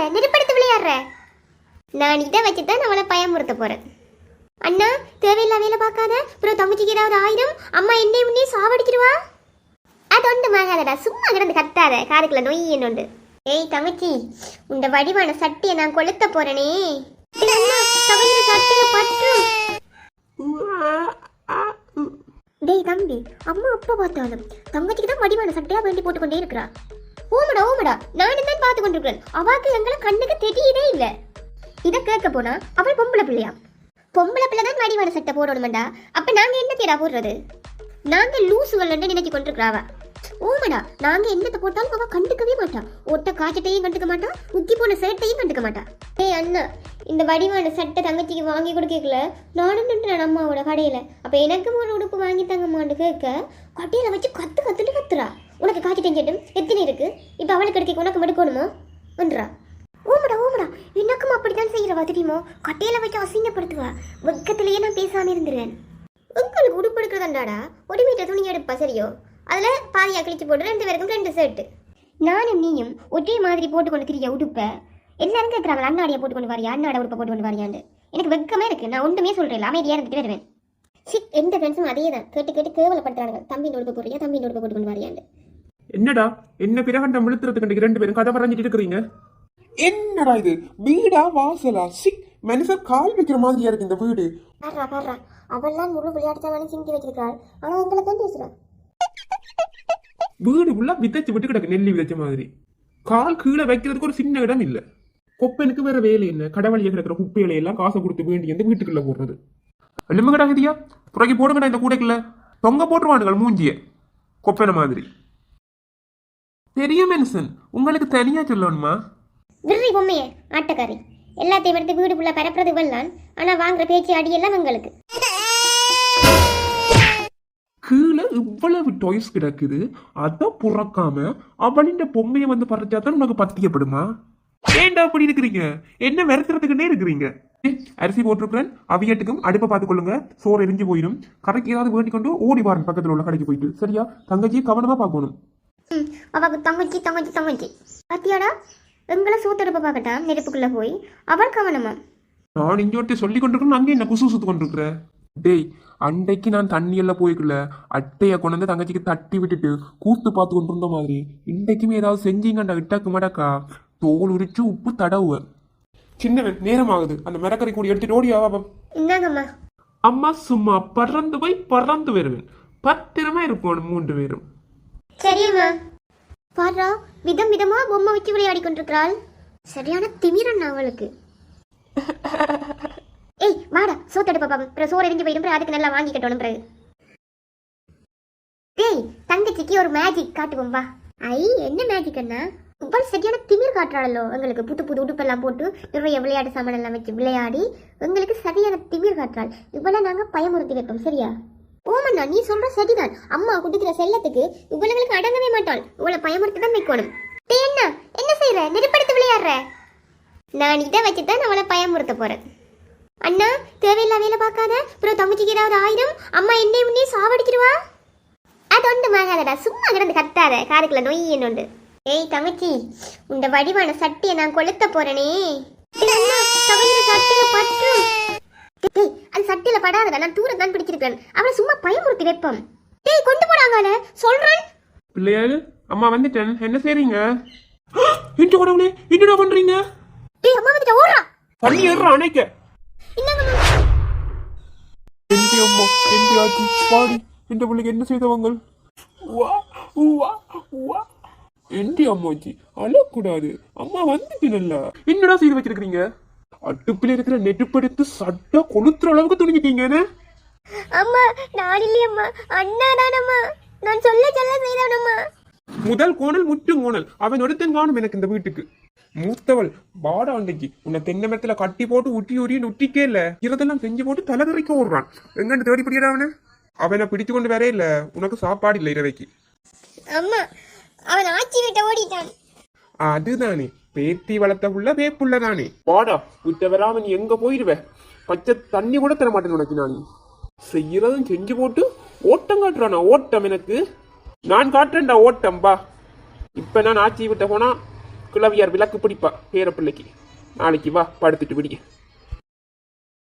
செய்யற நெருப்படுத்து விளையாடுற? நான் இதை வச்சு தான் அவளை பயமுறுத்த போறேன். அண்ணா தேவையில்லா வேலை பார்க்காத? அப்புறம் தங்கச்சிக்கு ஏதாவது ஆயிரம்? அம்மா என்னை முன்னே சாவடிச்சிருவா? அது ஒன்று மாகாதடா சும்மா கிடந்து கத்தாத. காருக்குள்ள நொய் என்னொண்டு. ஏய் தங்கச்சி உண்ட வடிவான சட்டியை நான் கொளுத்த போறேனே. ஏய் பற்றும் டேய் தம்பி அம்மா அப்பா பார்த்தாலும் தங்கச்சிக்கு தான் வடிவான சட்டையா வேண்டி போட்டுக்கொண்டே இருக்கிறா. ஓமடா ஓமடா. நானும் தான் பார்த்து கொண்டிருக்கிறேன். அவாக்கு எங்களை கண்ணுக்கு தெரியதே இல்லை. இதை கேட்க போனா அவள் பொம்பளை பிள்ளையா? பொம்பளை பிள்ளை தான் வடிவான சட்டை போடணுமெண்டா. அப்ப நாங்க என்ன தேடா போடுறது? நாங்க லூசுகள் நினைச்சு கொண்டிருக்கிறாவ. ஓமடா நாங்க என்னத்தை போட்டாலும் அவ கண்டுக்கவே மாட்டா. ஒட்ட காய்ச்சட்டையும் கண்டுக்க மாட்டா உக்கி போன சேட்டையும் கண்டுக்க மாட்டா. ஏய் அண்ணா இந்த வடிவான சட்டை தங்கச்சிக்கு வாங்கி கொடுக்கல நானும் நின்றுறேன் அம்மாவோட கடையில. அப்ப எனக்கும் ஒரு உடுப்பு வாங்கி தங்கம்மான்னு கேட்க கடையில வச்சு கத்து கத்துட்டு கத்துறா. உனக்கு காய்ச்சட்டையும் கேட்டும். எத்தனை இருக்கு? இப்போ அவளுக்கு கிடைக்க உனக்கு எடுக்கணுமோ என்றா. ஓமடா ஓமடா எனக்கும் அப்படித்தான் செய்யறவா தெரியுமோ? கட்டையில வச்சு அசிங்கப்படுத்துவா. வெக்கத்திலேயே நான் பேசாம இருந்துருவேன் உங்களுக்கு உடுப்பு எடுக்கிறதாண்டாடா ஒரு மீட்டர் துணி எடுப்பா சரியோ? அதில் பாதியாக கிழிச்சு போட்டு ரெண்டு பேருக்கும் ரெண்டு ஷர்ட்டு நானும் நீயும் ஒரே மாதிரி போட்டுக்கொண்டு திரிய உடுப்ப? எல்லாரும் கேட்குறாங்க அண்ணாடியை போட்டுக்கொண்டு வரியா அண்ணாட உடுப்பை போட்டுக்கொண்டு வரியான்னு. எனக்கு வெக்கமே இருக்கு. நான் ஒன்றுமே சொல்கிறேன் அமைதியாக இருந்துட்டு வருவேன். சிக் எந்த ஃப்ரெண்ட்ஸும் அதே தான் கேட்டு கேட்டு கேவலப்படுத்துறாங்க தம்பி உடுப்பு போடுறியா தம்பி உடுப்பை போட்டுக்கொண்டு வரியான்னு. என்னடா? என்ன பிரகண்டம் விழுத்துறதுக்கு ரெண்டு பேரும் கதை பறஞ்சிட்டு இருக்கிறீங்க? என்னடா இது? வீடா வாசலா? சிக் மனுஷர் கால் வைக்கிற மாதிரியா இருக்கு இந்த வீடு? பாடுறா பாடுறா அவள்லாம் முழு விளையாட்டு சிந்தி வச்சிருக்காள். ஆனால் எங்களை தான் பேசுகிறான் வீடு ஃபுல்லா விதைச்சு விட்டு கிடக்கு நெல்லி விதைச்ச மாதிரி. கால் கீழே வைக்கிறதுக்கு ஒரு சின்ன இடம் இல்ல. கொப்பனுக்கு வேற வேலை என்ன? கடவழிய கிடக்கிற குப்பைகளை எல்லாம் காசை கொடுத்து வேண்டி வந்து வீட்டுக்குள்ள போடுறது. எலும்பு கிடாக்குதியா புறக்கி போடுங்கடா இந்த கூடைக்குள்ள. தொங்க போட்டுருவானுங்கள் மூஞ்சிய. கொப்பனை மாதிரி. பெரிய மனுஷன். உங்களுக்கு தனியா சொல்லணுமா? விர்ரி பொம்மையே ஆட்டக்காரி. எல்லாத்தையும் எடுத்து வீடு ஃபுல்லாக பரப்புறது வெள்ளான் ஆனால் வாங்குற பேச்சு அடியெல்லாம் எங்களுக்கு கீழே இவ்வளவு டாய்ஸ் கிடக்குது. அத புறக்காம அவளின் பொம்மையை வந்து பறிச்சா தான் உனக்கு பத்தியப்படுமா? ஏன்டா அப்படி இருக்கிறீங்க? என்ன விரத்துறதுக்குன்னே இருக்கிறீங்க. அரிசி போட்டிருக்கிறேன். அவியட்டுக்கும் அடுப்பை பார்த்துக் கொள்ளுங்க சோறு எரிஞ்சு போயிடும். கடைக்கு ஏதாவது வேண்டிக் கொண்டு ஓடி பாருங்க பக்கத்துல உள்ள கடைக்கு போயிட்டு. சரியா? தங்கச்சி கவனமா பார்க்கணும். ம் அவக்கு தங்கச்சி தங்கச்சி தங்கச்சி. பாத்தியாடா? எங்களை சூத்தெடுப்ப பார்க்கட்டான் நெருப்புக்குள்ள போய். அவள் கவனமா? நான் இங்கோட்டி சொல்லி கொண்டிருக்கேன் அங்கே என்ன குசு சுத்து கொண்டிருக்கிற? டேய் அன்றைக்கு நான் தண்ணி எல்லாம் போய்க்கல அட்டைய கொண்டு வந்து தங்கச்சிக்கு தட்டி விட்டுட்டு கூத்து பார்த்து கொண்டு இருந்த மாதிரி. இன்றைக்குமே ஏதாவது செஞ்சீங்கண்டா விட்டாக்கு மடக்கா தோல் உரிச்சு உப்பு தடவுவேன் சின்னவன் நேரமாகுது. அந்த மிரக்கறி கூடி எடுத்துட்டு ஓடி ஆவா அம்மா சும்மா பறந்து போய் பறந்து வருவேன். பத்திரமா இருப்போம் மூன்று பேரும். சரியம்மா பாரா விதம் விதமா பொம்மை வச்சு விளையாடி கொண்டிருக்கிறாள். சரியான திமிரன் அவளுக்கு. ஏய் வாடா சோத்தெடுப்பா பாப்பா அப்புறம் சோறு எரிஞ்சு போயிடும் அதுக்கு நல்லா வாங்கி கட்டணும் பிறகு. டேய் தங்கச்சிக்கு ஒரு மேஜிக் காட்டுவோம் வா. ஐ என்ன மேஜிக் அண்ணா? இவள் சரியான திமிர் காட்டுறாளோ. எங்களுக்கு புது புது உடுப்பெல்லாம் போட்டு நிறைய விளையாட்டு சாமான் எல்லாம் வச்சு விளையாடி எங்களுக்கு சரியான திமிர் காட்டுறாள். இவளை நாங்க பயமுறுத்தி வைப்போம் சரியா? ஓமண்ணா நீ சொல்ற சரிதான். அம்மா குடுக்கிற செல்லத்துக்கு இவ்வளவுகளுக்கு அடங்கவே மாட்டாள். இவளை பயமுறுத்தி தான் வைக்கணும். டேய் என்ன செய்யற நெருப்படுத்து விளையாடுற? நான் இதை வச்சு தான் அவளை பயமுறுத்த போறேன். அண்ணா தேவையில்லா வேலை பார்க்காத. அப்புறம் தங்கச்சிக்கு ஏதாவது ஆயிரம்? அம்மா என்னை முன்னே சாவடிச்சிருவா? அது ஒன்று மாகாதடா சும்மா கிடந்து கத்தாத. காருக்குள்ள நொய் என்னொண்டு. ஏய் தங்கச்சி உண்ட வடிவான சட்டியை நான் கொளுத்த போறேனே. சட்டியை அண்ணா, தங்கச்சியோட சட்டையில பற்றும் டேய் அது சட்டியில படாதடா நான் தூரம் தான் பிடிச்சிருக்கேன் அவளை சும்மா பயமுறுத்தி வைப்போம். டேய் கொண்டு போடாங்கல சொல்றேன். பிள்ளையாரு அம்மா வந்துட்டேன். என்ன செய்றீங்க? இன்று கடவுளே என்னடா பண்றீங்க? டேய் அம்மா வந்துட்டு ஓடுறா. தண்ணி ஏறுற அணைக்க. எந்தி அம்மா. எந்தி ஆச்சி பாடி. இந்த பிள்ளைக்கு என்ன செய்தவங்க வா வா வா எந்தி அம்மாச்சி அழக்கூடாது. அம்மா வந்துட்டு நல்லா என்னடா செய்து வச்சிருக்கீங்க அடுப்பில் இருக்கிற நெருப்படுத்து சட்டா கொளுத்துற அளவுக்கு துணிஞ்சிட்டீங்க என்ன? அம்மா நான் இல்லையம்மா. அண்ணா தானம்மா நான் சொல்ல சொல்ல செய்தவனம்மா முதல் கோணல் முற்று கோணல். அவன் ஒருத்தன் காணும் எனக்கு இந்த வீட்டுக்கு. மூத்தவள் வாடா அன்னைக்கு. உன்னை தென்னை மரத்துல கட்டி போட்டு உட்டி உரி நுட்டிக்கே இல்ல. இதெல்லாம் செஞ்சு போட்டு தலைதறிக்க ஓடுறான். எங்கன்னு தேடி பிடிக்கிறா அவனை? அவனை பிடிச்சு கொண்டு வரே இல்ல. உனக்கு சாப்பாடு இல்லை இரவைக்கு. அம்மா அவன் ஆட்சி விட்ட ஓடிட்டான். அதுதானே பேத்தி வளர்த்த உள்ள வேப்புள்ள தானே வாடா விட்ட வராம நீ எங்க போயிருவ? பச்சை தண்ணி கூட தர மாட்டேன் உனக்கு நான். செய்யறதும் செஞ்சு போட்டு ஓட்டம் காட்டுறானா ஓட்டம் எனக்கு. நான் காட்டுறேன்டா ஓட்டம் பா இப்ப நான் ஆட்சி விட்ட போனா கிளவியார் விளக்கு பிடிப்பா பேர பிள்ளைக்கு நாளைக்கு வா படுத்துட்டு விடிய.